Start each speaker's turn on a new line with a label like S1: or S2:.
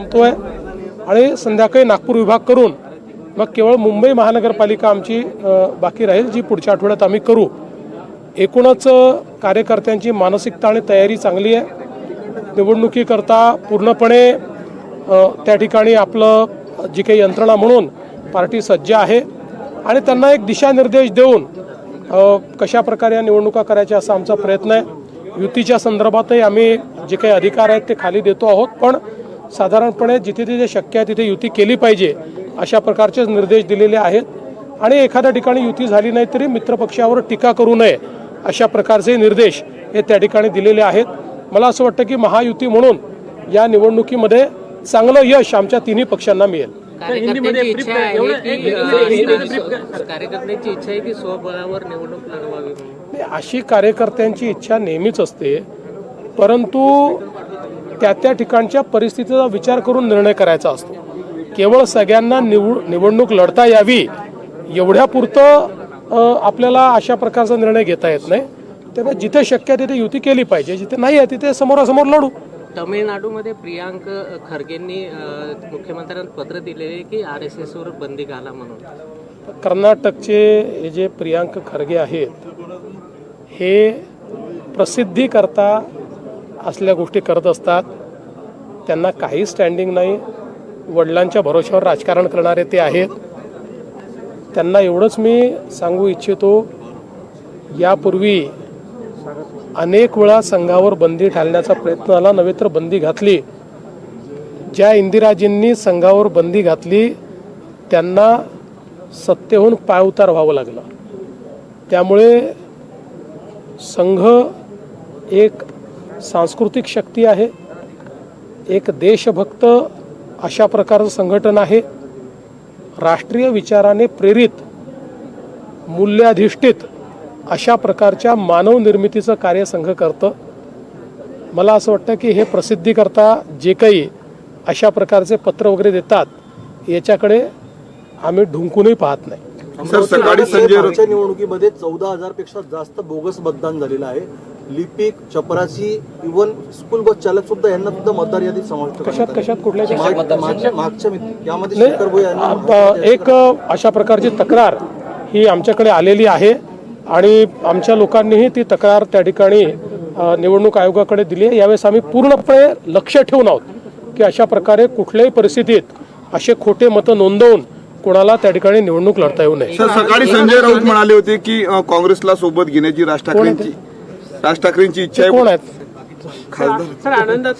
S1: होतोय आणि संध्याकाळी नागपूर विभाग करून मग केवळ मुंबई महानगरपालिका आमची बाकी राहील जी पुढच्या आठवड्यात आम्ही करू. एकूणच कार्यकर्त्यांची मानसिकता आणि तयारी चांगली आहे. निवडणुकीकरता पूर्णपणे त्या ठिकाणी आपलं जी काही यंत्रणा म्हणून पार्टी सज्ज आहे आणि त्यांना एक दिशानिर्देश देऊन कशा प्रकारे या निवडणुका करायच्या असा आमचा प्रयत्न आहे. युतीच्या संदर्भातही आम्ही जे काही अधिकार आहेत ते खाली देतो आहोत. पण साधारणपणे जिथे जिथे शक्य आहे तिथे युती केली पाहिजे अशा प्रकारचेच निर्देश दिलेले आहेत. आणि एखाद्या ठिकाणी युती झाली नाही तरी मित्रपक्षावर टीका करू नये अशा प्रकारचे निर्देश हे त्या ठिकाणी दिलेले आहेत. मला असं वाटतं की महायुती म्हणून या निवडणुकीमध्ये चांगलं यश आमच्या तिन्ही पक्षांना मिळेल. अशी कार्यकर्त्यांची इच्छा नेहमीच असते परंतु त्या त्या ठिकाणच्या परिस्थितीचा विचार करून निर्णय करायचा असतो. केवळ सगळ्यांना निवड निवडणूक लढता यावी एवढ्यापुरतं आपल्याला अशा प्रकारचा निर्णय घेता येत नाही. त्यामुळे जिथे शक्य तिथे युती केली पाहिजे. जिथे नाही आहे तिथे समोरासमोर लढू.
S2: तमिळनाडूमध्ये प्रियांक खरगेंनी मुख्यमंत्र्यांना पत्र दिले की आर एस एसवर बंदी घाला म्हणून.
S1: कर्नाटकचे हे जे प्रियांक खरगे आहेत हे प्रसिद्धीकरता असल्या गोष्टी करत असतात त्यांना काही स्टँडिंग नाही. वडिलांच्या भरोश्यावर राजकारण करणारे ते आहेत. त्यांना एवढंच मी सांगू इच्छितो यापूर्वी अनेक वेळा संघावर बंदी घालण्याचा प्रयत्न आला नव्हे तर बंदी घातली. ज्या इंदिराजींनी संघावर बंदी घातली त्यांना सत्तेहून पायउतार व्हावं लागलं. त्यामुळे संघ एक सांस्कृतिक शक्ती आहे. एक देशभक्त अशा प्रकारचं संघटन आहे. राष्ट्रीय विचाराने प्रेरित मूल्याधिष्ठित अशा प्रकारच्या मानव निर्मितीचं कार्य संघ करतं. मला असं वाटतं की हे प्रसिद्धीकरता जे काही अशा प्रकारचे पत्र वगैरे देतात याच्याकडे आम्ही ढुंकूनही पाहत नाही.
S3: सर सकाळी
S4: निवडणुकीमध्ये चौदा हजारपेक्षा जास्त बोगस मतदान झालेलं आहे. लिपिक चपरासी इव्हन स्कूल बस चालक सुद्धा यांना सुद्धा मतदार यादीत समाविष्ट
S1: कशात. कशात कुठल्या
S4: माग- मागच्या मागच्या मित- यामध्ये
S1: नाही
S4: शेखर भोई यांनी
S1: आप- एक अशा प्रकारची तक्रार ही आमच्याकडे आलेली आहे आणि आमच्या लोकांनीही ती तक्रार त्या ठिकाणी निवडणूक आयोगाकडे दिली आहे. यावेळेस आम्ही पूर्णपणे लक्ष ठेवून आहोत की अशा प्रकारे कुठल्याही परिस्थितीत असे खोटे मतं नोंदवून कोणाला त्या ठिकाणी निवडणूक लढता येऊ नये.
S3: सर सकाळी संजय राऊत म्हणाले होते की काँग्रेसला सोबत घेण्याची राज ठाकरेंची राज ठाकरेंची इच्छा
S1: ते
S3: आहे
S1: कोण आहेत
S3: खासदार
S2: सर आनंदात